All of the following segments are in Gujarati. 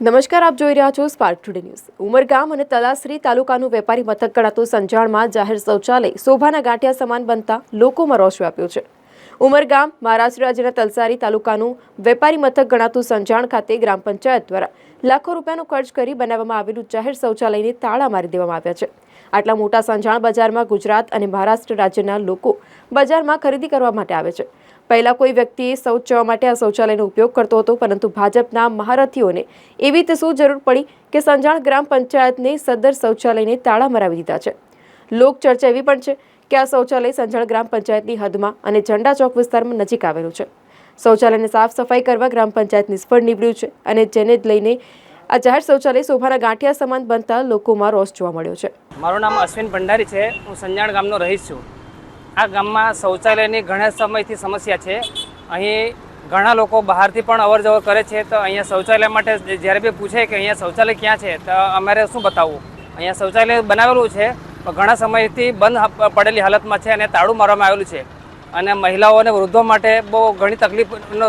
નમસ્કાર, આપ જોઈ રહ્યા છો સ્પાર્ક ટુડે ન્યૂઝ ઉમરગામ અને તલાસરી તાલુકાનું વેપારી મથક ગણાતું સંજાણમાં જાહેર શૌચાલય શોભાના ગાંઠિયા સમાન બનતા લોકોમાં રોષ વ્યાપ્યો છે. ઉમરગામ, મહારાષ્ટ્ર રાજ્યના તલસારી તાલુકાનું વેપારી મથક ગણાતું સંજાણ ખાતે ગ્રામ પંચાયત દ્વારા લાખો રૂપિયાનો ખર્ચ કરી બનાવવામાં આવેલું જાહેર શૌચાલયને તાળા મારી દેવામાં આવ્યા છે. આટલા મોટા સંજાણ બજારમાં ગુજરાત અને મહારાષ્ટ્ર રાજ્યના લોકો બજારમાં ખરીદી કરવા માટે આવે છે. પહેલાં કોઈ વ્યક્તિએ શૌચવા માટે આ શૌચાલયનો ઉપયોગ કરતો હતો, પરંતુ ભાજપના મહારથીઓને એવી રીતે શું જરૂર પડી કે સંજાણ ગ્રામ પંચાયતને સદર શૌચાલયને તાળા મરાવી દીધા છે. લોક ચર્ચા એવી પણ છે કે આ શૌચાલય સંજાણ ગ્રામ પંચાયતની હદમાં અને ઝંડા ચોક વિસ્તારમાં નજીક આવેલું છે. શૌચાલયને સાફ સફાઈ કરવા ગ્રામ પંચાયત નિષ્ફળ નીવડ્યું છે અને જેને જ લઈને આ જાહેર શૌચાલય શોભાના ગાંઠિયા સમાન બનતા લોકોમાં રોષ જોવા મળ્યો છે. મારું નામ અશ્વિન ભંડારી છે. હું સંજાણ ગામનો રહીશ છું. આ ગામમાં શૌચાલયની ઘણા સમયથી સમસ્યા છે. અહીં ઘણા લોકો બહારથી પણ અવર જવર કરે છે તો અહીંયા શૌચાલય માટે જ્યારે બી પૂછે કે અહીંયા શૌચાલય ક્યાં છે તો અમારે શું બતાવવું? અહીંયા શૌચાલય બનાવેલું છે, પણ ઘણા સમયથી બંધ પડેલી હાલતમાં છે અને તાળું મારવામાં આવેલું છે. અને મહિલાઓ અને વૃદ્ધો માટે બહુ ઘણી તકલીફનો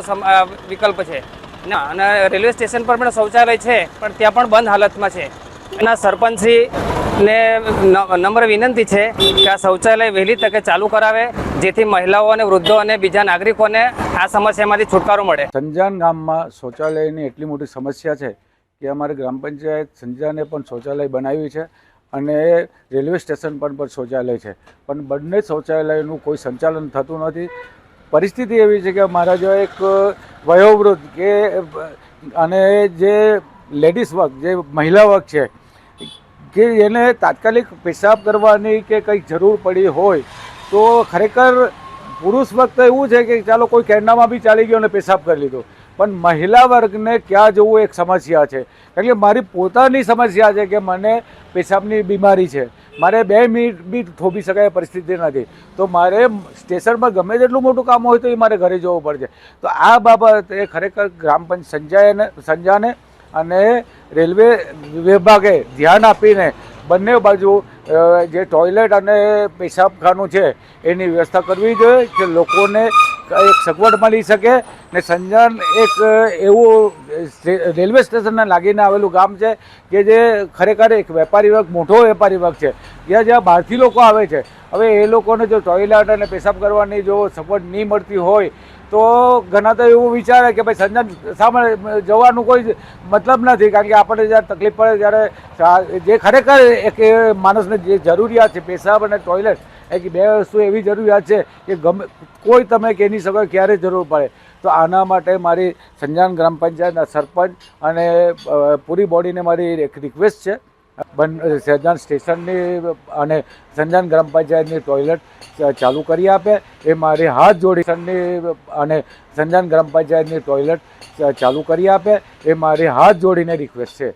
વિકલ્પ છે. ના અને રેલવે સ્ટેશન પર પણ શૌચાલય છે, પણ ત્યાં પણ બંધ હાલતમાં છે. એના સરપંચશ્રીને ન- નમ્ર વિનંતી છે કે આ શૌચાલય વહેલી તકે ચાલુ કરાવે, જેથી મહિલાઓ અને વૃદ્ધો અને બીજા નાગરિકોને આ સમસ્યામાંથી છુટકારો મળે. સંજાન ગામમાં શૌચાલયની એટલી મોટી સમસ્યા છે કે અમારે ગ્રામ પંચાયત સંજાને પણ શૌચાલય બનાવ્યું છે અને રેલવે સ્ટેશન પર પણ શૌચાલય છે. પણ બંને શૌચાલયનું કોઈ સંચાલન થતું નથી. પરિસ્થિતિ એવી છે કે મારા જો એક વયોવૃદ્ધ કે, અને જે લેડીઝ વર્ગ, જે મહિલા વર્ગ છે કે એને તાત્કાલિક પેશાબ કરવાની કે કંઈક જરૂર પડી હોય, તો ખરેખર પુરુષ વખતે એવું છે કે ચાલો કોઈ કેન્ડામાં બી ચાલી ગયો અને પેશાબ કરી લીધો. પણ મહિલા વર્ગને ક્યાં જવું એક સમસ્યા છે. કારણ કે મારી પોતાની સમસ્યા છે કે મને પેશાબની બીમારી છે. મારે બે મિનિટ બી થોભી શકાય પરિસ્થિતિ નથી. તો મારે સ્ટેશનમાં ગમે તેટલું મોટું કામ હોય તો એ મારે ઘરે જવું પડશે. તો આ બાબત ખરેખર ગ્રામ પંચ સંજયને, સંજાને અને રેલવે વિભાગે ધ્યાન આપીને બંને બાજુ જે ટોયલેટ અને પેશાબખાનું છે, એની વ્યવસ્થા કરવી જોઈએ કે લોકોને એક સગવડ મળી શકે ને સંજાન એક એવું રેલવે સ્ટેશનને લાગીને આવેલું ગામ છે કે જે ખરેખર એક વેપારી વર્ગ, મોટો વેપારી વર્ગ છે. જ્યાં જ્યાં બહારથી લોકો આવે છે. હવે એ લોકોને જો ટોયલેટ અને પેશાબ કરવાની જો સગવડ નહીં મળતી હોય તો ઘણા તો એવું વિચારે કે ભાઈ સંજન સામે જવાનું કોઈ મતલબ નથી, કારણ કે આપણને જ્યારે તકલીફ પડે ત્યારે જે ખરેખર એક માણસને જે જરૂરિયાત છે, પેશાબ અને ટોયલેટ એ બે વસ્તુ એવી જરૂરિયાત છે કે ગમે કોઈ તમે કહી શકો ક્યારે જરૂર પડે. તો આના માટે મારી સંજાન ગ્રામ પંચાયતના સરપંચ અને પૂરી બોડીને મારી એક રિક્વેસ્ટ છે. બન સંજાન સ્ટેશનની, અને સંજાન ગ્રામ પંચાયતની ટોયલેટ ચાલુ કરી આપે. એ મારી હાથ જોડી સ્ટેશનની અને સંજાન ગ્રામ પંચાયતની ટોયલેટ ચાલુ કરી આપે. એ મારી હાથ જોડીને રિક્વેસ્ટ છે.